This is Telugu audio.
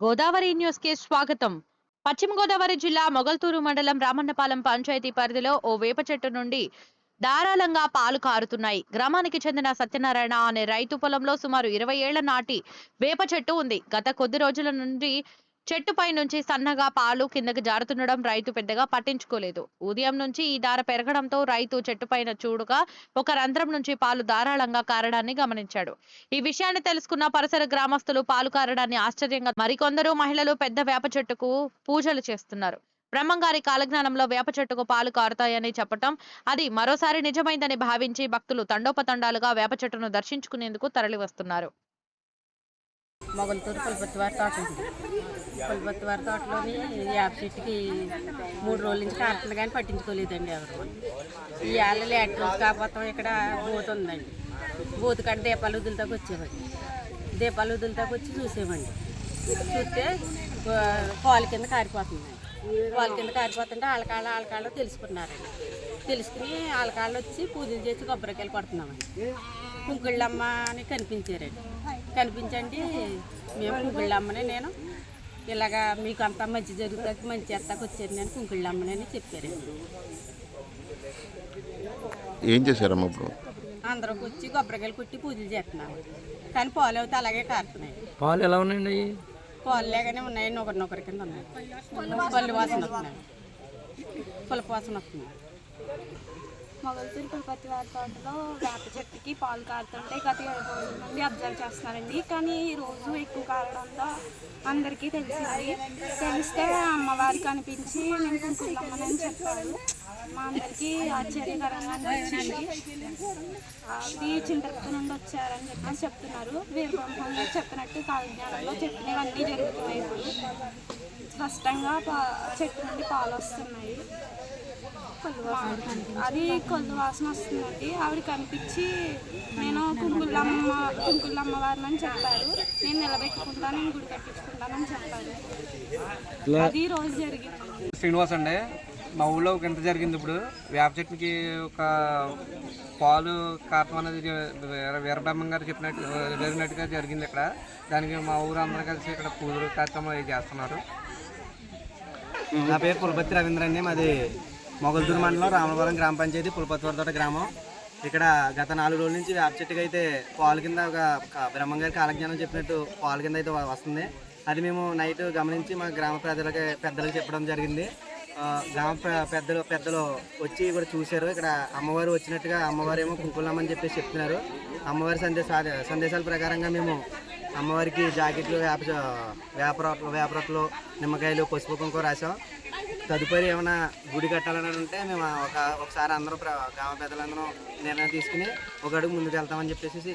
గోదావరి న్యూస్కి స్వాగతం. పశ్చిమ గోదావరి జిల్లా మొగల్తూరు మండలం రామన్నపాలెం పంచాయతీ పరిధిలో ఓ వేప చెట్టు నుండి ధారాళంగా పాలు కారుతున్నాయి. గ్రామానికి చెందిన సత్యనారాయణ అనే రైతు పొలంలో సుమారు ఇరవై ఏళ్ళ నాటి వేప చెట్టు ఉంది. గత కొద్ది రోజుల నుండి చెట్టుపై నుంచి సన్నగా పాలు కిందకి జారుతుండడం రైతు పెద్దగా పట్టించుకోలేదు. ఉదయం నుంచి ఈ దార పెరగడంతో రైతు చెట్టుపైన చూడగా ఒక రంధ్రం నుంచి పాలు ధారాళంగా కారడాన్ని గమనించాడు. ఈ విషయాన్ని తెలుసుకున్న పరిసర గ్రామస్తులు పాలు కారడాన్ని ఆశ్చర్యంగా మరికొందరు మహిళలు పెద్ద వేప చెట్టుకు పూజలు చేస్తున్నారు. బ్రహ్మంగారి కాలజ్ఞానంలో వేప చెట్టుకు పాలు కారుతాయని చెప్పటం అది మరోసారి నిజమైందని భావించి భక్తులు తండోపతండాలుగా వేప చెట్టును దర్శించుకునేందుకు తరలివస్తున్నారు. మొగలతూరు పులిపత్తివారి తోట ఉంది పులిపత్తివారి తోటలోని యాప చెట్టుకి మూడు రోజుల నుంచి కారుతుంది కానీ పట్టించుకోలేదండి ఎవరు. ఈ ఏళ్ళ లేట్ కాకపోతాం ఇక్కడ బోత్ ఉందండి. బోతు కాడ దీపాలు వదులుతాకు వచ్చేవండి దీపాలు వదులుతాకు వచ్చి చూసేవండి చూస్తే పాలు కింద కారిపోతుందండి పాలు కింద కారిపోతుంటే ఆలకాళ్ళ ఆలకాళ్ళు తెలుసుకున్నారండి. తెలుసుకుని ఆలకాళ్ళు వచ్చి పూజలు చేసి కొబ్బరికాయలు కొడుతున్నామండి. కుంకుళ్ళమ్మ అని కనిపించారండి. కనిపించండి మేము కుంకుళ్ళమ్మని నేను. ఇలాగా మీకు అంతా మంచి జరుగుతుంది మంచి ఎత్తాకు వచ్చారు నేను కుంకుళ్ళమ్మని అని చెప్పారండి. ఏం చేశారమ్మా ఇప్పుడు? అందరికి వచ్చి కొబ్బరికాయలు కొట్టి పూజలు చేస్తున్నాము కానీ పాలు అయితే అలాగే కారుతున్నాయి. పాలు ఎలా ఉన్నాయండి పాలు లేగానే ఉన్నాయి నొకరి నొకరి కింద ఉన్నాయి. పళ్ళు వాసన వస్తున్నాయి. పులప వాసన వస్తుంది మొగల్తూరు కులపతి వారి తోటలో వేప చెట్టుకి పాలు కారుతుంటే గత ఏడు రోజుల నుండి అబ్జర్వ్ చేస్తున్నారండి. కానీ ఈ రోజు ఎక్కువ కారడంతో అందరికీ తెలిసింది. తెలిస్తే అమ్మవారికి అనిపించి నేను కుంకులమ్మనని చెప్పారు. మా అందరికీ ఆశ్చర్యకరంగా అనిపించింది. అది చింతలపూడి నుండి వచ్చారని చెప్పేసి చెప్తున్నారు. వీరబ్రహ్మంలో చెప్పినట్టు కాలజ్ఞానంలో చెప్పినవన్నీ జరుగుతున్నాయి ఇప్పుడు. స్పష్టంగా పా చెట్టు నుండి పాలు వస్తున్నాయి. అది కొద్ది వాసన వస్తుందండి. ఆవిడ కనిపించి నేను కుంకులమ్మ కుంకులమ్మ వారిని అని చెప్పారు. నేను నిలబెట్టుకుంటాను నేను గుడి కట్టించుకుంటానని చెప్పారు. అది రోజు జరిగింది. శ్రీనివాస్ అండి మా ఊళ్ళో ఒక ఇంత జరిగింది ఇప్పుడు. వేప చెట్టుకి ఒక పాలు కాపం అనేది వీర- వీరబ్రహ్మం గారు చెప్పినట్టు జరిగినట్టుగా జరిగింది ఇక్కడ. దానికి మా ఊరు అందరూ కలిసి ఇక్కడ పూజలు కార్యక్రమం అవి చేస్తున్నారు. నా పేరు పులపతి రవీంద్ర అండి. మాది మొగల్దూరు మండలం రామవరం గ్రామ పంచాయతీ పులపతివరతోట గ్రామం. ఇక్కడ గత నాలుగు రోజుల నుంచి వేప చెట్టుకి అయితే పాలు కింద ఒక ఒక బ్రహ్మంగారి కాలజ్ఞానం చెప్పినట్టు పాలు కింద అయితే వస్తుంది. అది మేము నైట్ గమనించి మా గ్రామ ప్రజలకి పెద్దలకు చెప్పడం జరిగింది. గ్రామ పెద్దలు పెద్దలు వచ్చి ఇక్కడ చూశారు. ఇక్కడ అమ్మవారు వచ్చినట్టుగా అమ్మవారు ఏమో కుంకులమ్మని చెప్పేసి చెప్తున్నారు. అమ్మవారి సందేశ సందేశాల ప్రకారంగా మేము అమ్మవారికి జాకెట్లు వేప వేప రొట్టెలు వేప రొట్టెలు నిమ్మకాయలు పసుపు కుంకుమ రాసాం తదుపరి ఏమైనా గుడి కట్టాలని ఉంటే మేము ఒక ఒకసారి అందరూ గ్రామ పెద్దలందరం నిర్ణయం తీసుకుని ఒక అడుగు ముందుకు వెళ్తామని చెప్పేసి